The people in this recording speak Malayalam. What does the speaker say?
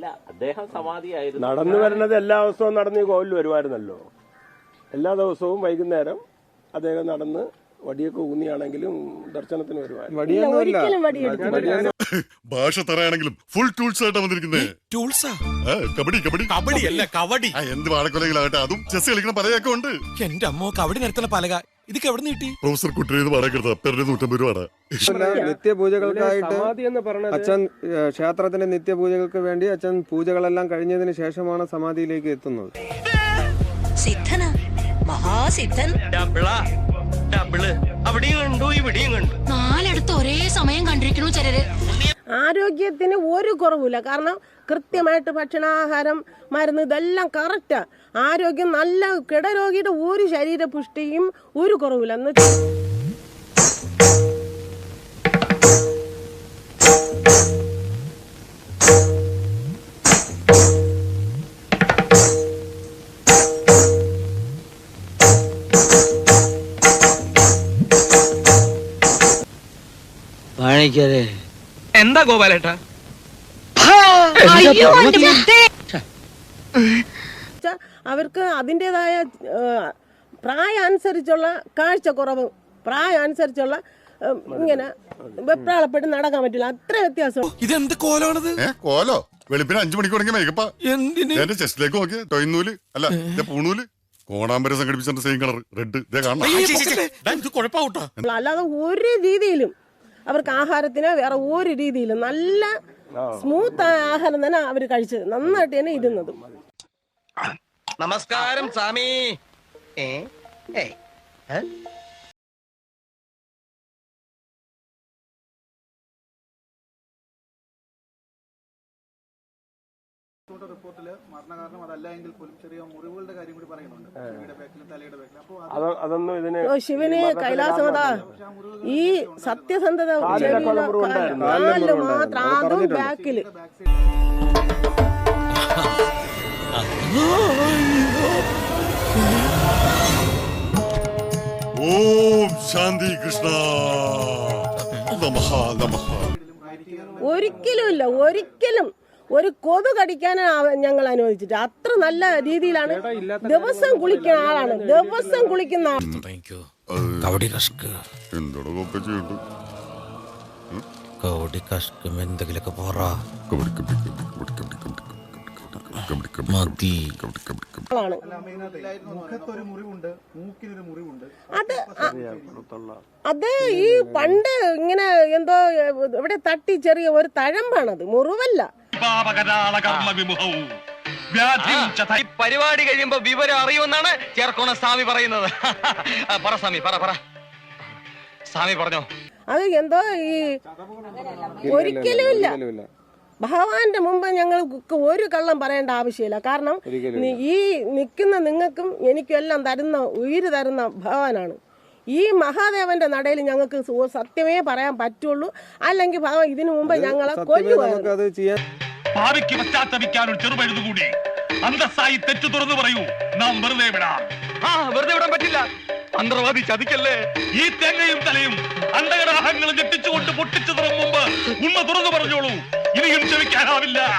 അല്ല അദ്ദേഹം സമാധിയായിരുന്നു. നടന്നു വരുന്നത് എല്ലാ ദിവസവും നടന്ന് ഈ കോവിൽ വരുമായിരുന്നല്ലോ. എല്ലാ ദിവസവും വൈകുന്നേരം അദ്ദേഹം നടന്ന് വടിയൊക്കെ ഊന്നിയാണെങ്കിലും ദർശനത്തിന് വരുമായിരുന്നു. ഭാഷ തറയാണെങ്കിലും ഫുൾ ടൂൾസ് ആയിട്ടാ വന്നിരിക്കുന്നത് ടൂൾസാ ആ, കബഡി കബഡി. കബഡി അല്ല കബഡി ആ, എന്ത് വാഴക്കൊലകളാകട്ടെ അതും ചെസ് കളിക്കുന്ന പലയൊക്കെ ഉണ്ട്. എന്റെ അമ്മോ കബഡി നിരത്തുന്ന പലക. ഇതൊക്കെ എവിടെ നീട്ടി പ്രൊഫസർ കുട്ടിയത് വാടക എടുത്ത പേരുടെ നൂറ്റമ്പത് രൂപ നിത്യപൂജകൾക്കായിട്ട് സമാധി എന്ന് പറയുന്നത് അച്ഛൻ ഏഹ്, ക്ഷേത്രത്തിന്റെ നിത്യപൂജകൾക്ക് വേണ്ടി അച്ഛൻ പൂജകളെല്ലാം കഴിഞ്ഞതിന് ശേഷമാണ് സമാധിയിലേക്ക് എത്തുന്നത്. സിദ്ധന. മഹാസിദ്ധൻ. ഡബിളാ ഡബിൾ. അവിടെയും കണ്ടു ഇവിടെയും കണ്ടു. നാലെടുത്ത് ഒരേ സമയം കണ്ടിരിക്കുന്നു ചിലര്. ആരോഗ്യത്തിന് ഒരു കുറവില്ല കാരണം കൃത്യമായിട്ട് ഭക്ഷണാഹാരം മരുന്ന് ഇതെല്ലാം കറക്റ്റാ ആരോഗ്യം നല്ല കിടരോഗിയുടെ ഒരു ശരീരപുഷ്ടിയും ഒരു കുറവില്ല എന്ന് വാണിക്കരെ എന്താ ഗോപാലേട്ടാ? വെച്ചാ അവർക്ക് അതിന്റെതായ പ്രായം അനുസരിച്ചുള്ള കാഴ്ചക്കുറവ് പ്രായം അനുസരിച്ചുള്ള ഏഹ്, ഇങ്ങനെ വെപ്രാളപ്പെട്ട് നടക്കാൻ പറ്റില്ല. അത്ര വ്യത്യാസം. ഇതെന്ത് കോലാണത്? ഏ കോലോ? വെളുപ്പിന് അഞ്ചു മണിക്ക് തുടങ്ങിയ മേക്കപ്പ. എന്തിന്? എന്റെ ചെസ്റ്റിലേക്ക് നോക്കിയ ടൊയ്നൂൽ അല്ല ഇത് പൂണൂൽ. കോണാമ്പര സംഘടിപ്പിച്ച സെയിം കളർ റെഡ് ഇതേ കാണണം. അയ്യേ, കുഴപ്പാവൂട്ടാ. അല്ലാതെ ഒരു രീതിയിലും അവർക്ക് ആഹാരത്തിന് വേറെ ഒരു രീതിയിലും നല്ല സ്മൂത്ത് ആയ ആഹാരം തന്നെ അവർ കഴിച്ചത് നന്നായിട്ട് തന്നെ ഇരുന്നത്. നമസ്കാരം സ്വാമി. ഏ? ഏയ് ഏ? റിപ്പോർട്ടിൽ മരണകാരണം അതല്ല എങ്കിൽ പോലും ചെറിയ മുറിവുകളുടെ കാര്യം കൂടി പറയുന്നുണ്ട്. ചെവിയുടെ ബാക്കിലും തലയുടെ ബാക്കിലും. അപ്പോൾ അത് അതൊന്നും ഇതിന് ശിവന് കൈലാസമതാ ഈ സത്യസന്ധത. മാത്രം അതും ബാക്കിൽ. ഓം ശാന്തി കൃഷ്ണ. നമഃ നമഃ. ഒരിക്കലും ഇല്ല ഒരിക്കലും. ഒരു കൊതു കടിക്കാൻ ഞങ്ങൾ അനുവദിച്ചിട്ട് അത്ര നല്ല രീതിയിലാണ് ദിവസം കുളിക്കുന്ന ആളാണ് ദിവസം കുളിക്കുന്ന ആൾ അത് ഈ പണ്ട് ഇങ്ങനെ എന്തോ ഇവിടെ തട്ടി ചെറിയ ഒരു തഴമ്പാണത് മുറിവല്ല പരിപാടി കഴിയുമ്പോ വിവരം അറിയുമെന്നാണ് ചേർക്കോണ സ്വാമി പറയുന്നത്. പറ സ്വാമി പറ പറ. സ്വാമി പറഞ്ഞോ. അത് എന്തോ ഈ ഒരിക്കലും ഇല്ല ഒരിക്കലുമില്ല. ഭഗവാന്റെ മുമ്പ് ഞങ്ങൾക്ക് ഒരു കള്ളം പറയേണ്ട ആവശ്യമില്ല. കാരണം ഈ നിൽക്കുന്ന നിങ്ങൾക്കും എനിക്കും എല്ലാം തരുന്ന ഉയിര് തരുന്ന ഭഗവാനാണ്. ഈ മഹാദേവന്റെ നടയിൽ ഞങ്ങൾക്ക് സത്യമേ പറയാൻ പറ്റുള്ളൂ. അല്ലെങ്കിൽ ഭഗവാൻ ഇതിനു മുമ്പ് ഞങ്ങളെ ചെയ്യാൻ ഭാവിക്ക് പശ്ചാത്തപിക്കാൻ ഒരു ചെറുപഴുതുകൂടി അന്തസ്സായി തെറ്റു തുറന്നു പറയൂ. നാം വെറുതെ വിടാം. ആ വെറുതെ വിടാൻ പറ്റില്ല. മന്ത്രവാദി ചതിക്കല്ലേ? ഈ തേങ്ങയും തലയും അണ്ടകടാഹങ്ങളും ഞെട്ടിച്ചുകൊണ്ട് പൊട്ടിച്ചു തുറം മുമ്പ്. ഉമ്മ തുറന്നു പറഞ്ഞോളൂ. ഇനിയും ക്ഷമിക്കാനാവില്ല.